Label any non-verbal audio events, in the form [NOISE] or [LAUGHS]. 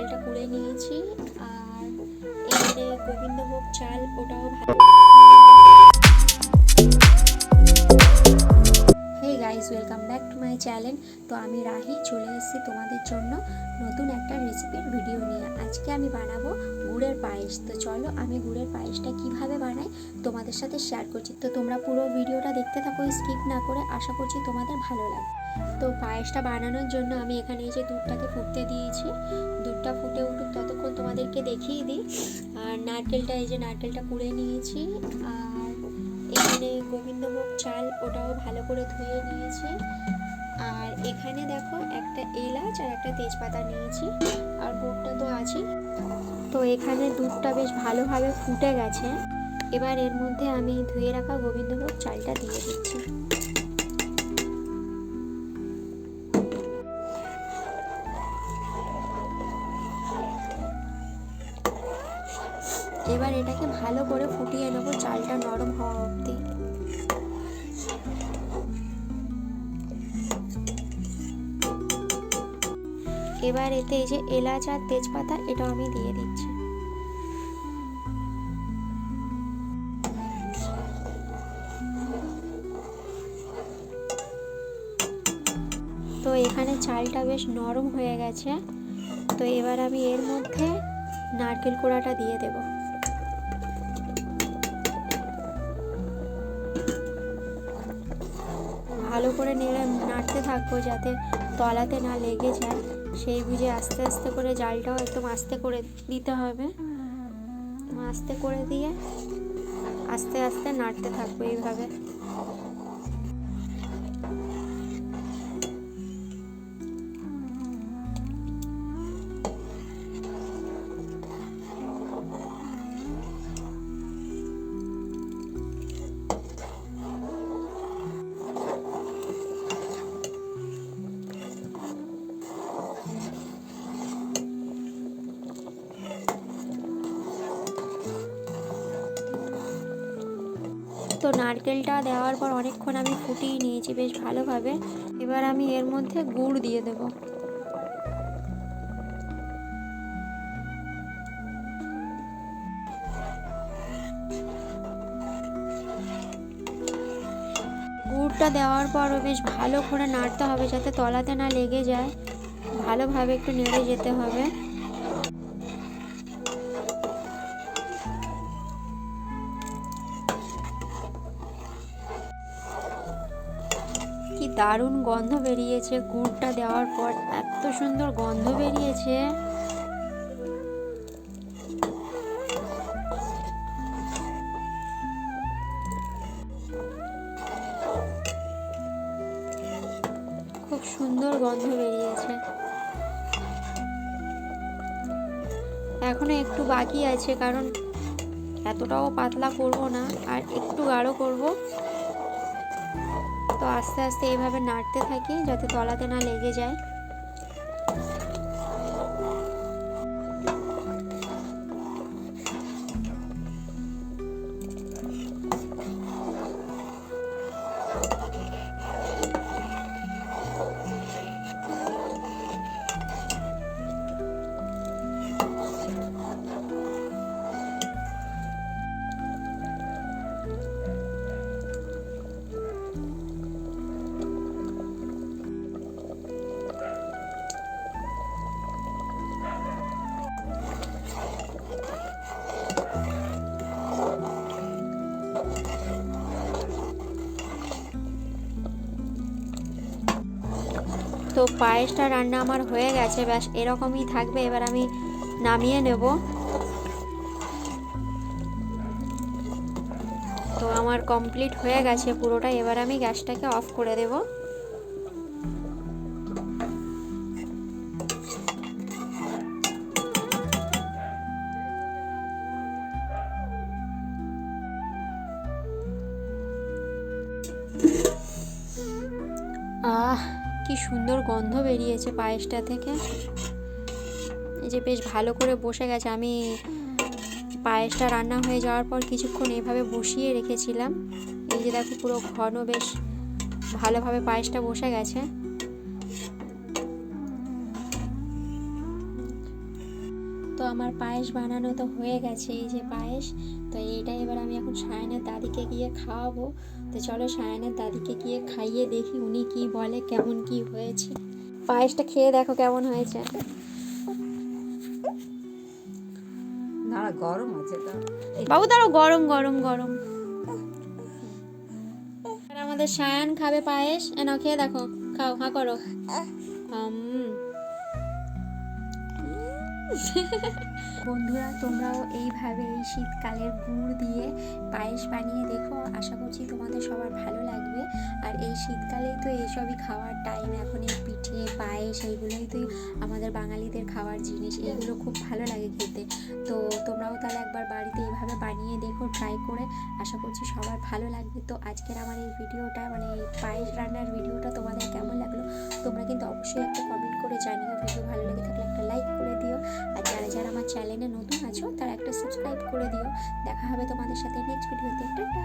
নারকেলটা কুড়ে নিয়েছি আর এখানে গোবিন্দভোগ চাল ওটাও ভালো। Hey welcome back to my channel তো আমি রাহি, চলে এসেছি তোমাদের জন্য নতুন একটা রেসিপির ভিডিও নিয়ে। আজকে আমি বানাবো গুড়ের পায়েস। তো চলো আমি গুড়ের পায়েসটা কীভাবে বানাই তোমাদের সাথে শেয়ার করছি। তো তোমরা পুরো ভিডিওটা দেখতে থাকো স্কিপ না করে। আশা করছি তোমাদের ভালো লাগবে। তো পায়েসটা বানানোর জন্য আমি এখানে এই যে দুধটাকে ফুটতে দিয়েছি। দুধটা ফুটে উঠুক ততক্ষণ তোমাদেরকে দেখিয়ে দিই। আর নারকেলটা, এই যে নারকেলটা কুড়ে নিয়েছি। আর এখানে গোবিন্দভোগ চাল ওটাও ভালো করে ধুয়ে নিয়েছি। আর এখানে দেখো একটা এলাচ আর একটা তেজপাতা নিয়েছি। আর গুড়টা তো আছে তো এখানে দুধটা বেশ ভালোভাবে ফুটে গেছে। এবার এর মধ্যে আমি ধুয়ে রাখা গোবিন্দভোগ চালটা দিয়ে দিচ্ছি। এবার এটাকে ভালো করে ফুটিয়ে নেব, চালটা নরম হওয়া অবধি। এবার এতে এই যে এলাচ আর তেজপাতা, এটাও আমি দিয়ে দিচ্ছি। তো এখানে চালটা বেশ নরম হয়ে গেছে। তো এবার আমি এর মধ্যে নারকেল কোড়াটা দিয়ে দেব। করে নেড়ে নাড়তে থাকব যাতে তলাতে না লেগে যায়। সেই বুঝে আস্তে আস্তে করে জালটাও একদম আস্তে করে দিতে হবে। আস্তে করে দিয়ে আস্তে আস্তে নাড়তে থাকব এইভাবে। তো নারকেলটা দেওয়ার পর অনেকক্ষণ আমি ফুটিয়ে নিয়েছি বেশ ভালোভাবে। এবার আমি এর মধ্যে গুড় দিয়ে দেব। গুড়টা দেওয়ার পরও বেশ ভালো করে নাড়তে হবে যাতে তলাতে না লেগে যায়। ভালোভাবে একটু নেড়ে যেতে হবে। দারুণ গন্ধ বেরিয়েছে, গুড়টা দেওয়ার পর এত সুন্দর গন্ধ বেরিয়েছে। খুব সুন্দর গন্ধ বেরিয়েছে। এখনও একটু বাকি আছে, কারণ এতটাও পাতলা করব না, আর একটু গাঢ় করব। তো আস্তে আস্তে এইভাবে নাড়তে থাকি যাতে তলাতে না লেগে যায়। তো পায়েসটা রান্না আমার হয়ে গেছে, ব্যাস এরকমই থাকবে। এবার আমি নামিয়ে নেব। তো আমার কমপ্লিট হয়ে গেছে পুরোটা, এবার আমি গ্যাসটাকে অফ করে দেব। আহ কি সুন্দর গন্ধ বেরিয়েছে পায়েসটা থেকে। এই যে বেশ ভালো করে বসে গেছে। আমি পায়েসটা রান্না হয়ে যাওয়ার পর কিছুক্ষণ এভাবে বসিয়ে রেখেছিলাম। এই যে দেখো পুরো ঘন বেশ ভালোভাবে পায়েসটা বসে গেছে। তো আমার পায়েস বানানো তো হয়ে গেছে, এই যে পায়েস। তো এইটা এবার আমি এখন সায়নের দাদিকে গিয়ে খাওয়াবো। তো চলো সায়নের দাদিকে গিয়ে খাইয়ে দেখি উনি কি বলে কেমন কি হয়েছে। পায়েসটা খেয়ে দেখো কেমন হয়েছে। দাঁড়া গরম আছে বাবু তারও গরম গরম গরম। আমাদের সায়ান খাবে পায়েস। এ নাও খেয়ে দেখো খাও হা করো। [LAUGHS] বন্ধুরা, তোমরাও এইভাবে এই শীতকালের গুড় দিয়ে পায়েস বানিয়ে দেখো। আশা করছি তোমাদের সবার ভালো লাগবে। আর এই শীতকালেই তো এইসবই খাওয়ার টাইম এখন এই পিঠে, পায়েস, এইগুলোই তো আমাদের বাঙালিদের খাওয়ার জিনিস। এইগুলো খুব ভালো লাগে খেতে। তো তোমরাও তাহলে একবার বাড়িতে এইভাবে বানিয়ে দেখো ট্রাই করে। আশা করছি সবার ভালো লাগবে। তো আজকের আমার এই ভিডিওটা মানে এই পায়েস রান্নার ভিডিওটা তোমাদের কেমন লাগল, তোমরা কিন্তু অবশ্যই একটা কমেন্ট করে জানিও ভিডিও ভালো লেগে থাকলে একটা লাইক করে দিও। আর যারা যারা আমার চ্যানেলে নতুন আছো, তারা একটা সাবস্ক্রাইব করে দিও। দেখা হবে তোমাদের সাথে নেক্সট ভিডিওতে টাটা!